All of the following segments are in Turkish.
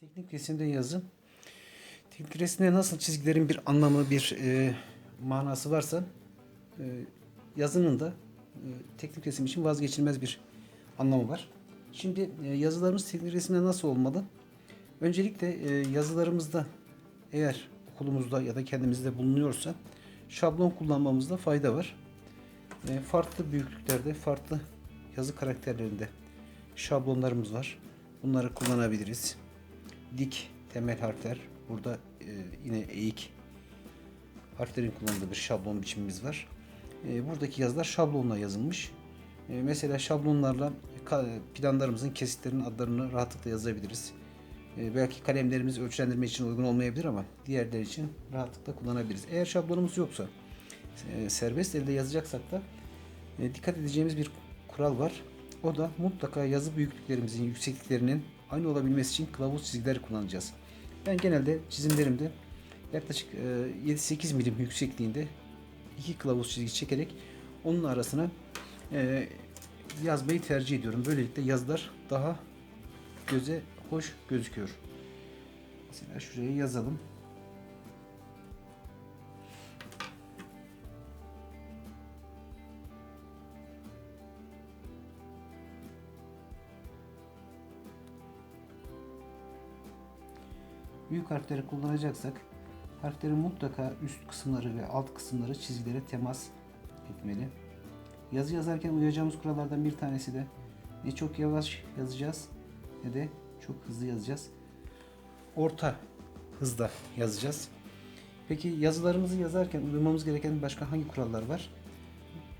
Teknik resimde yazı. Teknik resimde nasıl çizgilerin bir anlamı, bir e, manası varsa e, yazının da e, teknik resim için vazgeçilmez bir anlamı var. Şimdi e, yazılarımız teknik resimde nasıl olmalı? Öncelikle e, yazılarımızda eğer okulumuzda ya da kendimizde bulunuyorsa şablon kullanmamızda fayda var. E, farklı büyüklüklerde, farklı yazı karakterlerinde şablonlarımız var. Bunları kullanabiliriz. Dik temel harfler. Burada e, yine eğik harflerin kullanıldığı bir şablon biçimimiz var. E, buradaki yazılar şablonla yazılmış. E, mesela şablonlarla planlarımızın kesitlerinin adlarını rahatlıkla yazabiliriz. E, belki kalemlerimiz ölçülendirme için uygun olmayabilir ama diğerleri için rahatlıkla kullanabiliriz. Eğer şablonumuz yoksa e, serbest elde yazacaksak da e, dikkat edeceğimiz bir kural var. O da mutlaka yazı büyüklüklerimizin yüksekliklerinin aynı olabilmesi için kılavuz çizgiler kullanacağız. Ben genelde çizimlerimde yaklaşık e, 7-8 milim yüksekliğinde iki kılavuz çizgi çekerek onun arasına e, yazmayı tercih ediyorum. Böylelikle yazılar daha göze hoş gözüküyor. Mesela şuraya yazalım. Büyük harfleri kullanacaksak harflerin mutlaka üst kısımları ve alt kısımları çizgilere temas etmeli. Yazı yazarken uyacağımız kurallardan bir tanesi de ne çok yavaş yazacağız ne de çok hızlı yazacağız. Orta hızda yazacağız. Peki yazılarımızı yazarken uymamız gereken başka hangi kurallar var?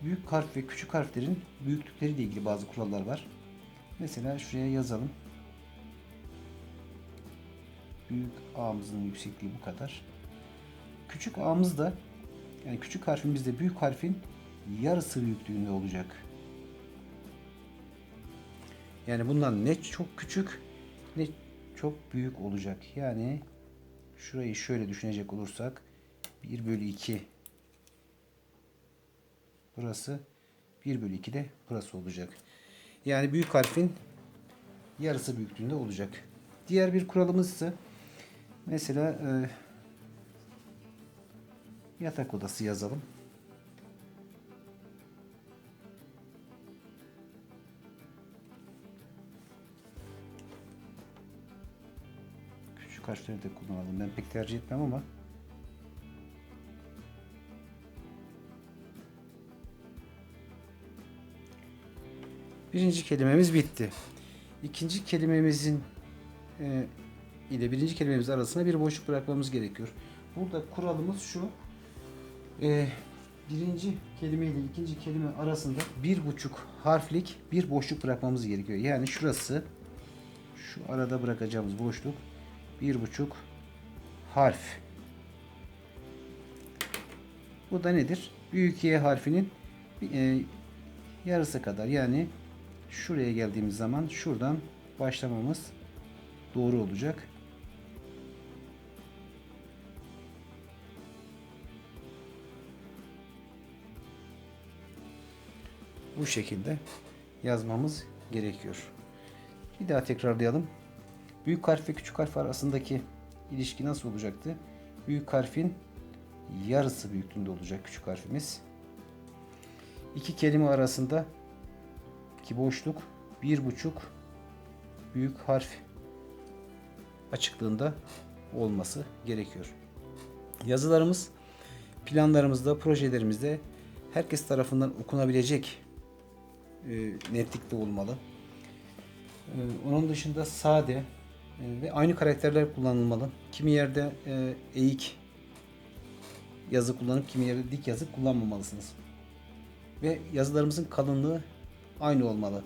Büyük harf ve küçük harflerin büyüklükleriyle ilgili bazı kurallar var. Mesela şuraya yazalım. Büyük A'mızın yüksekliği bu kadar. Küçük A'mız da yani küçük harfimiz de büyük harfin yarısı büyüklüğünde olacak. Yani bundan ne çok küçük ne çok büyük olacak. Yani şurayı şöyle düşünecek olursak 1 bölü 2 burası 1 bölü 2 de burası olacak. Yani büyük harfin yarısı büyüklüğünde olacak. Diğer bir kuralımız ise mesela e, yatak odası yazalım. Küçük harfleri de kullanalım. Ben pek tercih etmem ama Birinci kelimemiz bitti. İkinci kelimemizin e, ile birinci kelimemiz arasında bir boşluk bırakmamız gerekiyor. Burada kuralımız şu. E, birinci kelime ile ikinci kelime arasında bir buçuk harflik bir boşluk bırakmamız gerekiyor. Yani şurası şu arada bırakacağımız boşluk bir buçuk harf. Bu da nedir? Büyük Y harfinin e, yarısı kadar yani şuraya geldiğimiz zaman şuradan başlamamız doğru olacak. Bu şekilde yazmamız gerekiyor. Bir daha tekrarlayalım. Büyük harf ve küçük harf arasındaki ilişki nasıl olacaktı? Büyük harfin yarısı büyüklüğünde olacak küçük harfimiz. İki kelime arasında ki boşluk bir buçuk büyük harf açıklığında olması gerekiyor. Yazılarımız planlarımızda, projelerimizde herkes tarafından okunabilecek netlikte olmalı. E, onun dışında sade e, ve aynı karakterler kullanılmalı. Kimi yerde e, eğik yazı kullanıp kimi yerde dik yazı kullanmamalısınız. Ve yazılarımızın kalınlığı aynı olmalı.